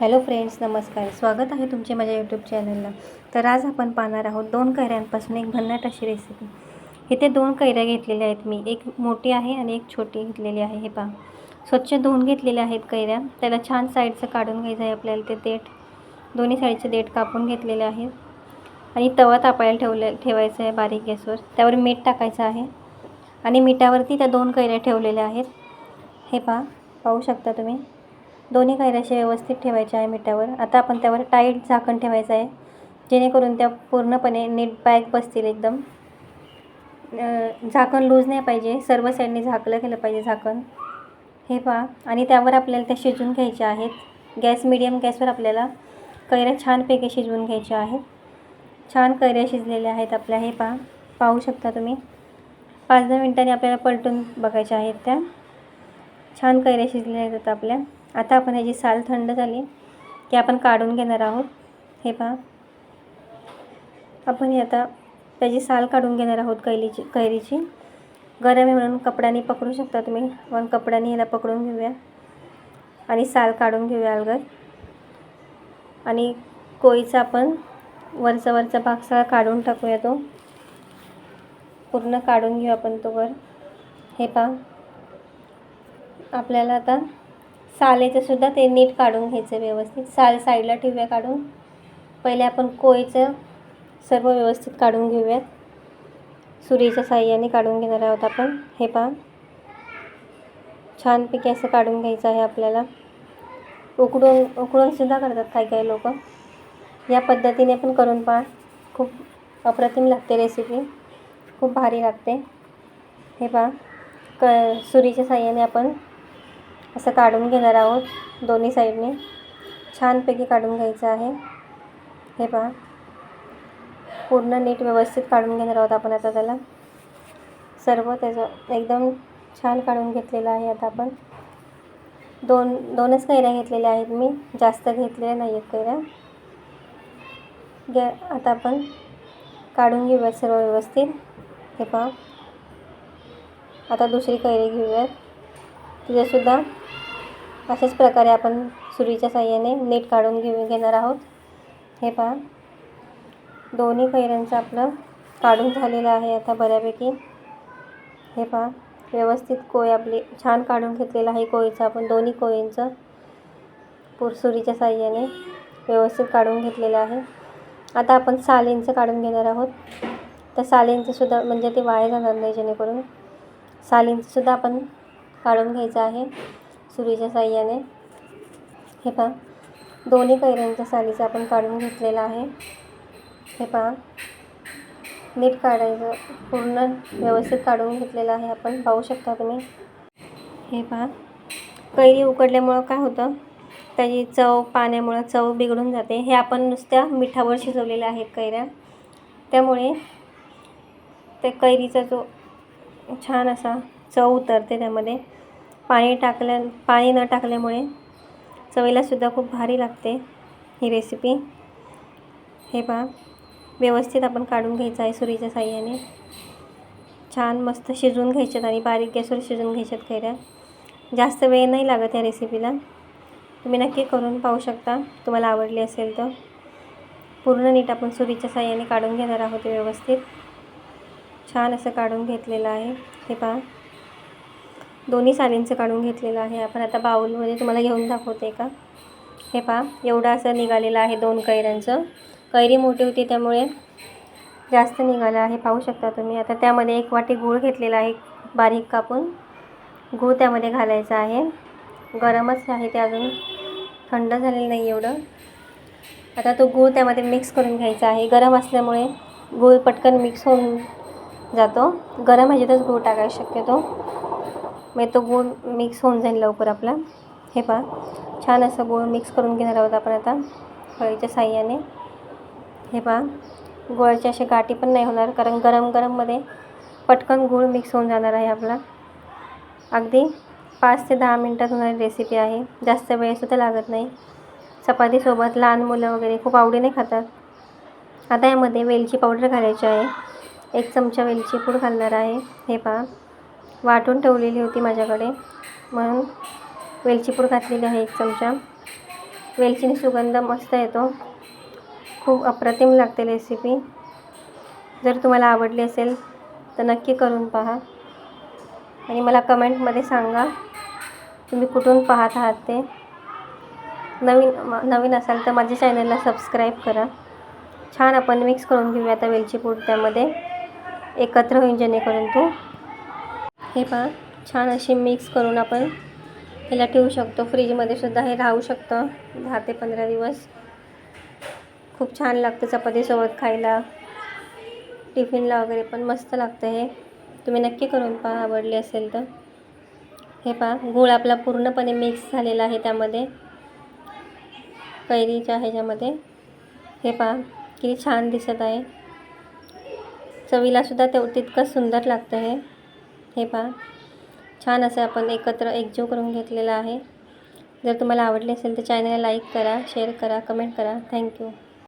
Hello friends नमस्कार. स्वागत आहे तुमचे माझ्या यूट्यूब चॅनलला तर आज आपण पाहणार आहोत दोन कैऱ्यांपासून एक भन्नाट अशी रेसिपी इथे दोन कैऱ्या घेतलेल्या आहेत मी. एक मोठी आहे आणि एक छोटी घेतलेली आहे. हे पहा. स्वच्छ धुवून घेतलेल्या आहेत कैऱ्या. त्याला छान साईडचं काढून घ्यायचं आहे आपल्याला ते देठ. दोन्ही साईडचे देठ कापून घेतलेले आहेत आणि तवा तापायला ठेवले ठेवायचं आहे बारीक गॅसवर. त्यावर मीठ टाकायचं आहे. आणि मिठावरती त्या दोन कैऱ्या ठेवलेल्या आहेत. हे पहा. पाहू शकता तुम्ही. दोन्ही कैऱ्याशे व्यवस्थित ठेवायच्या आहे मिठावर. आता आपण त्यावर टाईट झाकण ठेवायचं आहे. जेणेकरून त्या पूर्णपणे नीट बॅग बसतील एकदम. झाकण लूज नाही पाहिजे. सर्व साईडने झाकलं गेलं पाहिजे झाकण. हे पहा. आणि त्यावर आपल्याला त्या शिजवून घ्यायच्या आहेत. गॅस मिडियम गॅसवर आपल्याला कैऱ्या छानपैकी शिजवून घ्यायच्या आहेत. छान कैऱ्या शिजलेल्या आहेत आपल्या. हे पहा. पाहू शकता तुम्ही. पाच दहा मिनटांनी आपल्याला पलटून बघायच्या आहेत त्या. छान कैऱ्या शिजलेल्या आहेत आपल्या. आता आपण ह्याची साल थंड झाली की आपण काढून घेणार आहोत. हे पहा. आपण हे आता त्याची साल काढून घेणार आहोत कैलीची कैरीची. गरम आहे म्हणून कपड्याने पकडू शकता तुम्ही. पण कपड्याने ह्याला पकडून घेऊया. आणि साल काढून घेऊया अलगर. आणि कोळीचा आपण वरचा वरचा भाग सगळा काढून टाकूया तो. पूर्ण काढून घेऊ आपण तो वर. हे पहा. आपल्याला आता सालेचं सुद्धा ते नीट काढून घ्यायचं व्यवस्थित. साल साईडला ठेवूया काढून पहिले आपण कोळीचं सर्व व्यवस्थित काढून घेऊयात. सुरीच्या साह्याने काढून घेणार आहोत आपण. हे पहा. छानपैकी असं काढून घ्यायचं आहे आपल्याला. उकडून उकडूनसुद्धा करतात काही काही लोक. या पद्धतीने पण करून पहा. खूप अप्रतिम लागते रेसिपी खूप भारी लागते. हे पहा. क सुरीच्या साह्याने आपण असं काढून घेणार आहोत दोन्ही साईडने. छानपैकी काढून घ्यायचं आहे. हे पहा. पूर्ण नीट व्यवस्थित काढून घेणार आहोत आपण आता त्याला. सर्व त्याचं एकदम छान काढून घेतलेलं आहे आता आपण. दोन दोनच कैऱ्या घेतलेल्या आहेत मी. जास्त घेतलेल्या नाही आहेत कैऱ्या. घ्या आता आपण काढून घेऊयात सर्व व्यवस्थित. हे पहा. आता दुसरी कैरी घेऊयात. तिथेसुद्धा अशाच प्रकारे आपण सुरीच्या साह्याने नीट काढून घेऊ घेणार आहोत. हे पहा. दोन्ही कैऱ्यांचं आपलं काढून झालेलं आहे आता बऱ्यापैकी. हे पहा. व्यवस्थित कोय आपली छान काढून घेतलेलं आहे कोळीचं आपण दोन्ही कोळींचं पुरसुरीच्या साह्याने व्यवस्थित काढून घेतलेलं आहे. आता आपण सालींचं काढून घेणार आहोत. तर सालींचंसुद्धा म्हणजे ते वाया जाणार नाही जेणेकरून. सालींचंसुद्धा आपण काढून घ्यायचं आहे सुरीच्या साह्याने. हे पहा दोन्ही कैऱ्यांच्या सालीचं आपण काढून घेतलेलं आहे. हे पहा नीट काढायचं पूर्ण व्यवस्थित काढून घेतलेलं आहे आपण. पाहू शकता तुम्ही. हे पहा कैरी उकडल्यामुळं काय होतं? त्याची चव पाण्यामुळं चव बिघडून जाते. हे आपण नुसत्या मिठावर शिजवलेल्या आहेत कैऱ्या. त्यामुळे त्या कैरीचा जो छान असा चव उतरते त्यामध्ये. पाणी टाकल्या पाणी न टाकल्यामुळे चवीलासुद्धा खूप भारी लागते ही रेसिपी हे पहा व्यवस्थित आपण काढून घ्यायचं आहे सुरीच्या साह्याने. छान मस्त शिजवून घ्यायच्यात आणि बारीक गॅसवर शिजवून घ्यायच्यात कैऱ्या जास्त वेळ नाही लागत या रेसिपीला तुम्ही नक्की करून पाहू शकता तुम्हाला आवडली असेल तर. पूर्ण नीट आपण सुरीच्या साह्याने काढून घेणार आहोत व्यवस्थित. छान असं काढून घेतलेलं आहे. हे पहा दोन्ही सालींचं काढून घेतलेलं आहे. आपण आता बाऊलमध्ये तुम्हाला घेऊन दाखवते का? हे पहा एवढं असं निघालेलं आहे दोन कैऱ्यांचं. कैरी मोठी होती त्यामुळे जास्त निघालं आहे. पाहू शकता तुम्ही. आता त्यामध्ये एक वाटी गूळ घेतलेला आहे बारीक कापून. गूळ त्यामध्ये घालायचा आहे. गरमच आहे ते अजून. थंड झालेलं नाही एवढं. आता तो गूळ त्यामध्ये मिक्स करून घ्यायचा आहे. गरम असल्यामुळे गूळ पटकन मिक्स होऊन जातो. गरम ह्याच्यातच गूळ टाकायला शक्यतो. मग तो गूळ मिक्स होऊन जाईल लवकर आपला. हे पहा छान असं गूळ मिक्स करून घेणार आहोत आपण आता फळीच्या साह्याने. हे पहा गुळाचे असे गाठी पण नाही होणार कारण गरम गरममध्ये पटकन गूळ मिक्स होऊन जाणार आहे आपला. अगदी पाच ते दहा मिनटात होणारी रेसिपी आहे. जास्त वेळसुद्धा लागत नाही. चपातीसोबत लहान मुलं वगैरे खूप आवडीने खातात. आता यामध्ये वेलची पावडर घालायची आहे. एक चमचा वेलची पूड घालणार आहे. हे पहा वाटून ठेवलेली होती माझ्याकडे. म्हणून वेलची पूड घातलेली आहे एक चमचा. वेलचीने सुगंध मस्त येतो. खूप अप्रतिम लागते रेसिपी जर तुम्हाला आवडली असेल तर नक्की करून पहा. आणि मला कमेंटमध्ये सांगा तुम्ही कुठून पाहत आहात ते. नवीन नवीन असाल तर माझ्या चॅनलला सबस्क्राईब करा. छान आपण मिक्स करून घेऊया आता वेलची पूड त्यामध्ये. एकत्र होईल जेणेकरून तू. हे पहा छान अशी मिक्स करून आपण ह्याला ठेवू शकतो. फ्रीजमध्ये सुद्धा हे राहू शकतं. दहा ते पंधरा दिवस. खूप छान लागतं चपातीसोबत खायला. टिफिनला वगैरे पण मस्त लागतं हे. तुम्ही नक्की करून पहा आवडली असेल तर. हे पहा गूळ आपला पूर्णपणे मिक्स झालेला आहे त्यामध्ये. कैरीच्या ह्याच्यामध्ये. हे पहा किती छान दिसत आहे. चवीलासुद्धा तेव तितकंच सुंदर लागतं हे. हे पहा. छान असं आपण एकत्र एकजीव करून घेतलेला आहे. जर तुम्हाला आवडले असेल तर चॅनलला लाईक करा शेअर करा कमेंट करा. थँक्यू